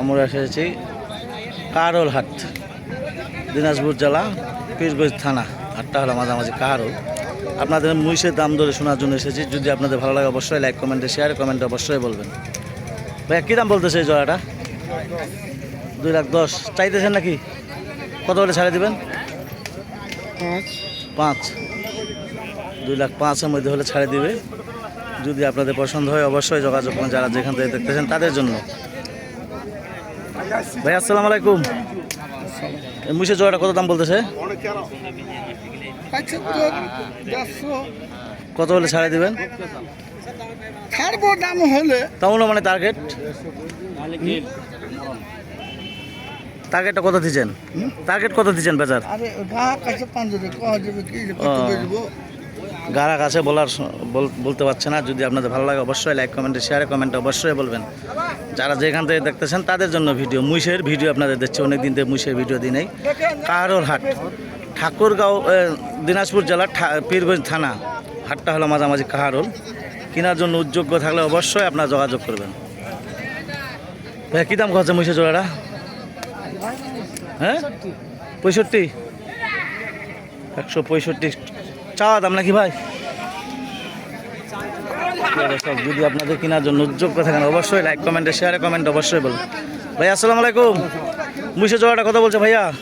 আমরা এসেছি কারোল হাট দিনাজপুর জেলা পীরগঞ্জ থানা। হাটটা হলো মাঝামাঝি কারোল। আপনাদের মুইশের দাম ধরে শোনার জন্য এসেছি। যদি আপনাদের ভালো লাগে অবশ্যই লাইক কমেন্টে শেয়ার কমেন্টে অবশ্যই বলবেন। ভাইয়া কী দাম বলতেছে এই জোড়াটা? দুই লাখ দশ। চাইতেছেন নাকি? কত হলে ছাড়ে দেবেন? পাঁচ। পাঁচ। দুই লাখ পাঁচের মধ্যে হলে ছাড়ে দিবে। যদি আপনাদের পছন্দ হয় অবশ্যই যোগাযোগ করুন। যারা যেখান থেকে দেখতেছেন তাদের জন্য। ভাই আসসালামু আলাইকুম। মুসের জোড়াটা কত দাম বলতেছে? কত হলে ছাড়ে দিবেন? ছাড়বো দাম হলে তেমন মানে টার্গেট টার্গেটটা কত দিচ্ছেন? টার্গেট কত দিচ্ছেন বেচার? আরে পাঁচ কত। বেচবো? গারা কাছে বলার বল- বলতে পারছে না। যদি আপনাদের ভালো লাগে অবশ্যই লাইক কমেন্টে শেয়ারে কমেন্টে অবশ্যই বলবেন। যারা যেখান থেকে দেখতেছেন, তাদের জন্য ভিডিও মুইশের ভিডিও আপনাদের দেখছে। অনেক দিন থেকে মুইশের ভিডিও দিই নেই। কারোর হাট ঠাকুরগাঁও দিনাজপুর জেলার পীরগঞ্জ থানা। হাটটা হলো মাঝামাঝি কাহারোল। কেনার জন্য উদ্যোগ্য থাকলে অবশ্যই আপনারা যোগাযোগ করবেন। ভাইয়া কী দাম খরচা মুইশের জোড়াটা? হ্যাঁ? পঁয়ষট্টি। একশো পঁয়ষট্টি চাওয়া দাম নাকি ভাই? দর্শক, যদি আপনাদের কেনার জন্য উদ্যোগ থাকেন অবশ্যই লাইক কমেন্টে শেয়ারে কমেন্ট অবশ্যই বলুন। ভাই আসসালামু আলাইকুম। মুইশো জোড়াটা কথা বলছে ভাইয়া?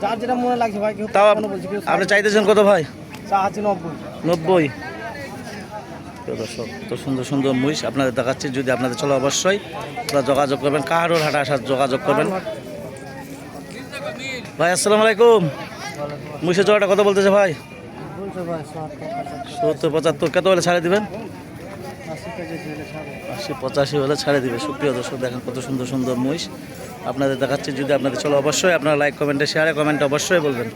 যার যেটা মনে লাগছে ভাই তাও আপ- আপনি চাইতেছেন কত ভাই? নব্বই। দর্শক তো সুন্দর সুন্দর মুইশ আপনাদের দেখাচ্ছি। যদি আপনাদের চলো অবশ্যই আপনারা যোগাযোগ করবেন। কাহারোর হাটে আসার যোগাযোগ করবেন। ভাই আসসালামু আলাইকুম। মুইশো জোড়াটা কথা বলতেছে ভাই? সত্তর পঁচাত্তর কত হলে ছাড়ে দেবেন? আশি পঁচাশি হলে ছাড়ে দিবে। সুপ্রিয় দর্শক দেখেন কত সুন্দর সুন্দর মহিষ আপনাদের দেখাচ্ছি। যদি আপনাদের চলো অবশ্যই আপনারা লাইক কমেন্টে শেয়ারে কমেন্টে অবশ্যই বলবেন।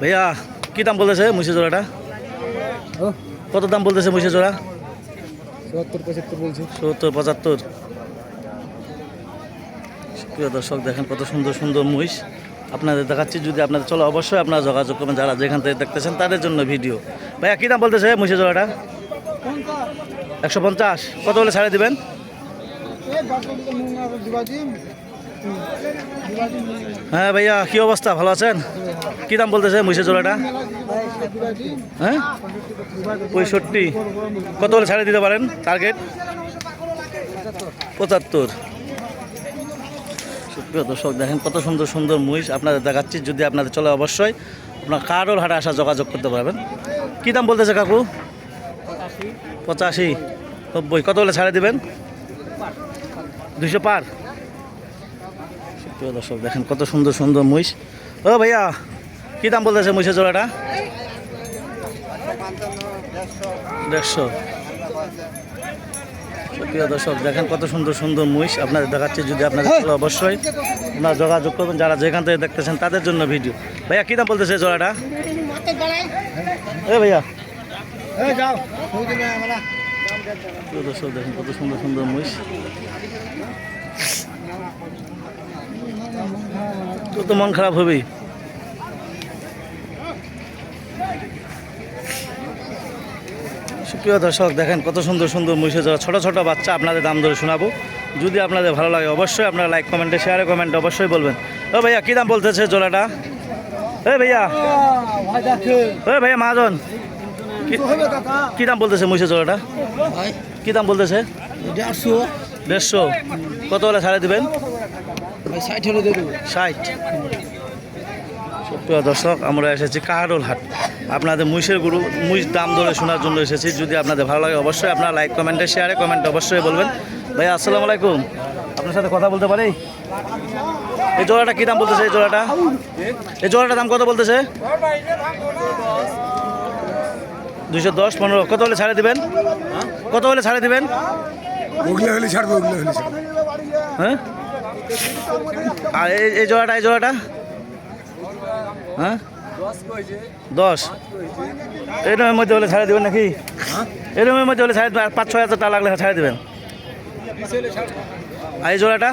ভাইয়া কী দাম বলতেছে মুসি জোড়াটা? কত দাম বলতেছে মুসি জোড়া? সত্তর পঁচাত্তর বলছে। সত্তর পঁচাত্তর। প্রিয় দর্শক, দেখেন কত সুন্দর সুন্দর মহিষ আপনাদের দেখাচ্ছি। যদি আপনাদের চলো, অবশ্যই আপনারা যোগাযোগ করবেন। যারা যেখান থেকে দেখতেছেন, তাদের জন্য ভিডিও। ভাইয়া, কী দাম বলতেছে মহিষের জোড়াটা? একশো পঞ্চাশ। কত বলে ছাড়ে দেবেন? হ্যাঁ ভাইয়া, কী অবস্থা? ভালো আছেন? কী দাম বলতেছে মহিষের জোড়াটা? হ্যাঁ? পঁয়ষট্টি। কত বলে ছাড়ে দিতে পারেন? টার্গেট? পঁচাত্তর। সুপ্রিয় দর্শক, দেখেন কত সুন্দর সুন্দর মহিষ আপনাদের দেখাচ্ছি। যদি আপনাদের চলে অবশ্যই, আপনার কারোর হাটে আসা যোগাযোগ করতে পারবেন। কী দাম বলতেছে কাকু? পঁচাশি। নব্বই। কত হলে ছাড়ে দেবেন? দুশো পার। সুপ্রিয় দর্শক, দেখেন কত সুন্দর সুন্দর মহিষ। ও ভাইয়া, কী দাম বলতেছে মহিষের জোড়াটা? দেড়শো। প্রিয় দর্শক, দেখেন কত সুন্দর সুন্দর মহিষ আপনাদের দেখাচ্ছে। যদি আপনাদের ভালো অবশ্যই আপনারা যোগাযোগ করবেন। যারা যেখান থেকে দেখতেছেন, তাদের জন্য ভিডিও। ভাইয়া, কী দাম বলতেছে জোড়াটা? এ ভাইয়া। প্রিয় দর্শক, দেখেন কত সুন্দর সুন্দর মহিষ। তো তো মন খারাপ হবেই সুপ্রিয় দর্শক দেখেন কত সুন্দর সুন্দর মহিষে যারা ছোটো ছোটো বাচ্চা আপনাদের দাম ধরে শোনাবো। যদি আপনাদের ভালো লাগে অবশ্যই আপনারা লাইক কমেন্টে শেয়ারে কমেন্টে অবশ্যই বলবেন। ও ভাইয়া কী দাম বলতেছে জোড়াটা? এ ভাইয়া। এ ভাইয়া মহাজন। কী দাম বলতেছে মহিষের জোড়াটা? কী দাম বলতেছে? দেড়শো। দেড়শো কত হলে ছাড়ে দিবেন? ষাট হলে দিয়ে ষাট। সুপ্রিয় দর্শক আমরা এসেছি কাহারোল হাট। আপনাদের মুইশের গুরু মুইশ দাম ধরে শোনার জন্য এসেছি। যদি আপনাদের ভালো লাগে অবশ্যই আপনারা লাইক কমেন্টে শেয়ারে কমেন্টে অবশ্যই বলবেন। ভাই আসসালামু আলাইকুম। আপনার সাথে কথা বলতে পারি? এই জোড়াটা কী দাম বলতেছে? এই জোড়াটা? এই জোড়াটার দাম কত বলতেছে? দুইশো দশ পনেরো। কত হলে ছাড়ে দেবেন? কত হলে ছাড়ে দেবেন? ওগুলো হলে ছাড়বো ওগুলো হলে হ্যাঁ? আর এই জোড়াটা এই জোড়াটা? হ্যাঁ? দশ। এই রুমের মধ্যে হলে ছাড়ে দেবেন নাকি? এই রুমের মধ্যে হলে ছাড়ে পাঁচ ছয় হাজার টাকা লাগলে ছাড়ে দেবেন। আর এই জোড়াটা?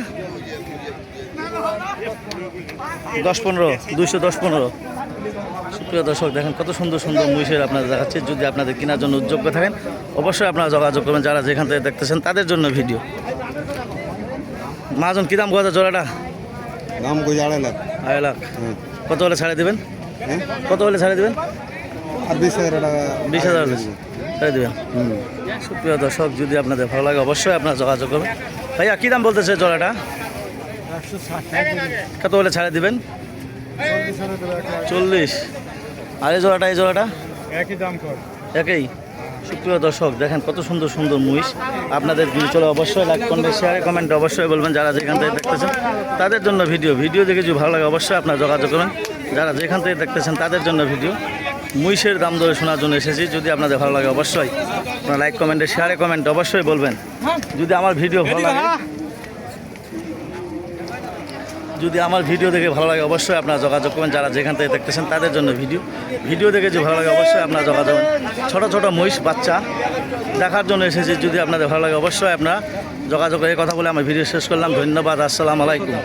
দশ পনেরো দুইশো দশ পনেরো। সুপ্রিয় দর্শক দেখেন কত সুন্দর সুন্দর মহিষের আপনাদের দেখাচ্ছি। যদি আপনাদের কেনার জন্য উদ্যোগ্য থাকেন অবশ্যই আপনারা যোগাযোগ করবেন। যারা যেখান থেকে দেখতেছেন তাদের জন্য ভিডিও। মাজন কী দাম কত জোড়াটা? দাম কই আড়াই লাখ। আড়াই লাখ। কত হলে ছাড়ে দেবেন? কত হলে ছাড়ে দেবেন? বিশ হাজার টাকা। বিশ হাজার হলে ছাড়ে দেবেন? হুম। সুপ্রিয় দর্শক যদি আপনাদের ভালো লাগে অবশ্যই আপনারা যোগাযোগ করবেন ভাইয়া কী দাম বলতেছে জোড়াটা? কত হলে ছাড়ে দিবেন? চল্লিশ। আর এই জোড়াটা এই জোড়াটা? একই দাম একই? সুপ্রিয় দর্শক দেখেন কত সুন্দর সুন্দর মহিষ। আপনাদের যদি চলে অবশ্যই লাইক করবেন শেয়ারে কমেন্টে অবশ্যই বলবেন। যারা যেখান থেকে দেখতেছেন তাদের জন্য ভিডিও ভিডিও দেখে যদি ভালো লাগে অবশ্যই আপনারা যোগাযোগ করবেন যারা যেখান থেকে দেখতেছেন তাদের জন্য ভিডিও। মহিষের দাম দরে শোনার জন্য এসেছি। যদি আপনাদের ভালো লাগে অবশ্যই আপনারা লাইক কমেন্টে শেয়ারে কমেন্টে অবশ্যই বলবেন। যদি আমার ভিডিও ভালো লাগে যদি আমার ভিডিও দেখে ভালো লাগে অবশ্যই আপনারা যোগাযোগ করবেন। যারা যেখান থেকে দেখতেছেন তাদের জন্য ভিডিও। ভিডিও দেখে যদি ভালো লাগে অবশ্যই আপনারা যোগাযোগ ছোটো ছোটো মহিষ বাচ্চা দেখার জন্য এসেছি। যদি আপনাদের ভালো লাগে অবশ্যই আপনারা যোগাযোগ এই কথা বলে আমার ভিডিও শেষ করলাম। ধন্যবাদ। আসসালামু আলাইকুম।